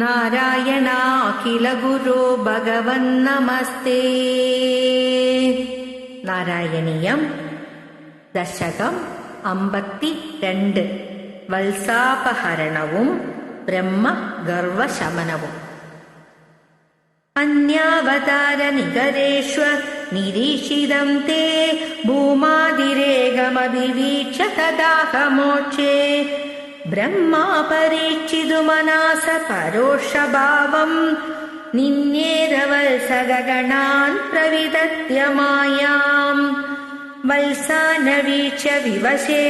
नारायणाखिलगुरो भगवन्नमस्ते। नारायणीयम् दशकम् अम्बतिरण्ड वल्सापहरणवुम् ब्रह्म गर्वशमनौ अन्यावतारनिगरेष्व निरीक्षितम् ते भूमादिरेगमभिवीक्ष तदाहमोक्षे। ब्रह्मा परीक्षितुमनास परोक्षभावम् निन्येरवल्सगगणान् प्रविदत्य मायाम्। वल्सानवीक्ष्य विवशे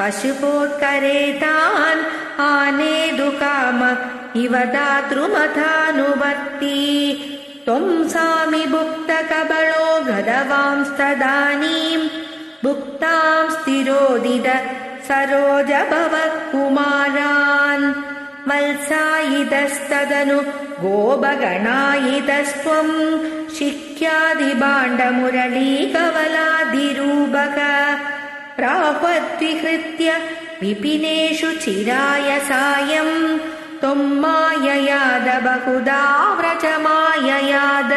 पशुपोत्करे तान्। आनेदुकाम इव दातृमथानुवर्ती। त्वम् सामि भुक्तकबलो गदवांस्तदानीम्। भुक्ताम् स्थिरोदिद सरोज भव कुमारान् वल्सायितस्तदनु गोपगणायितस्त्वम् शिख्यादिभाण्डमुरलीकवलादिरूपक प्राह्वद्विहृत्य विपिनेषु चिराय सायम् त्वम् माययाद बहुधा व्रजमाययाद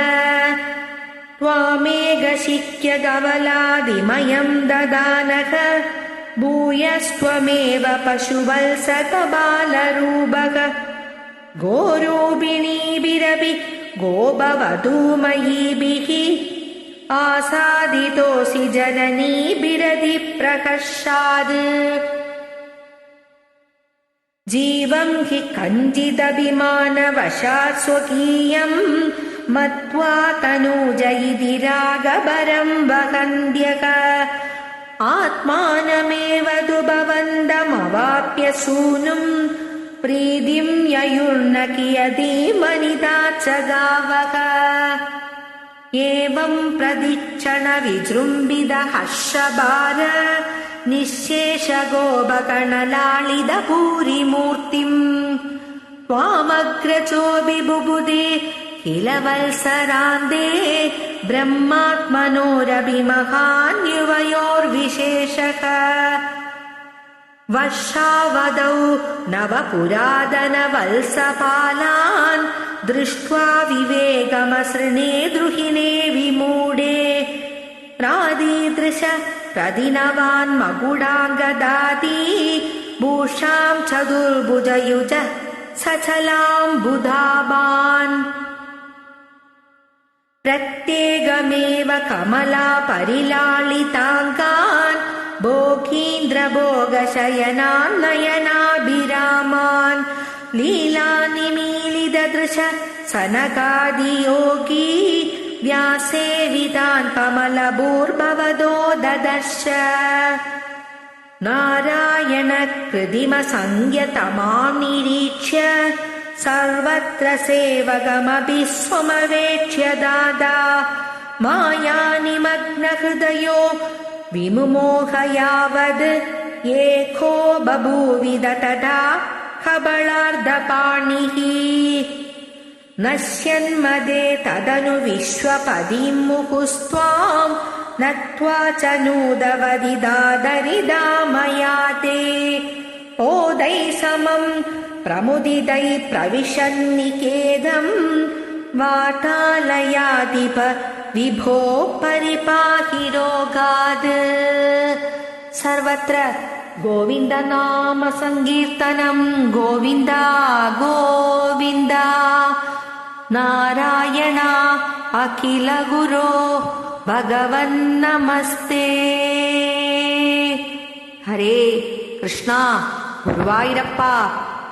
त्वामेघशिक्य गवलादिमयम् ददानः भूयस्त्वमेव पशुवल्सकबालरूपक गोरूपिणीभिरपि गोपवधूमयीभिः आसादितोऽसि जननीभिरधि प्रकर्षाद्। जीवम् हि कञ्चिदभिमानवशात् स्वकीयम् मत्वा तनूजयिति रागभरम् वहन्त्यक आत्मानमेव तु भवन्तमवाप्य सूनुम् प्रीतिम् ययुर्न कियतीमनिता च गावः। एवम् प्रदिक्षण विजृम्बिद हर्षभार निःशेष गोपकणलाळिद भूरिमूर्तिम् त्वामग्रचोऽपि बुबुदे किल वल्सरान्दे ब्रह्मात्मनोरपि महान्युवयोर्विशेषः वर्षावदौ नवपुरातनवल्सपालान् दृष्ट्वा विवेकमसृणे द्रुहिणे विमूढे। प्रादीदृश प्रदिनवान् मकुडाङ्गदाती भूषाम् चतुर्भुजयुज सचलाम् बुधाबान् प्रत्येकमेव कमला परिलालिताङ्गान् भोगीन्द्रभोगशयनान् नयनाभिरामान् लीलानिमीलिददृश सनकादियोगी व्यासेवितान् कमलभूर्भवदो ददर्श नारायण कृतिमसंज्ञतमाम् निरीक्ष्य सर्वत्र सेवकमपि स्वमवेक्ष्य दादा मायानिमग्नहृदयो विमुमोह यावद् एको बभूविद तथा खबलार्धपाणिः। नश्यन्मदे तदनु विश्वपदीम् मुहुस्त्वाम् नत्वा च नूदवदिदादरिदामया ते। ओदै समम् प्रमुदिदै प्रविशन्निकेदम् वातालयाधिप विभो परिपाहि रोगाद्। सर्वत्र गोविन्दनाम सङ्कीर्तनम् गोविन्द गोविन्द। नारायण अखिल गुरो भगवन्नमस्ते हरे कृष्णा गुरुवायुरप्पा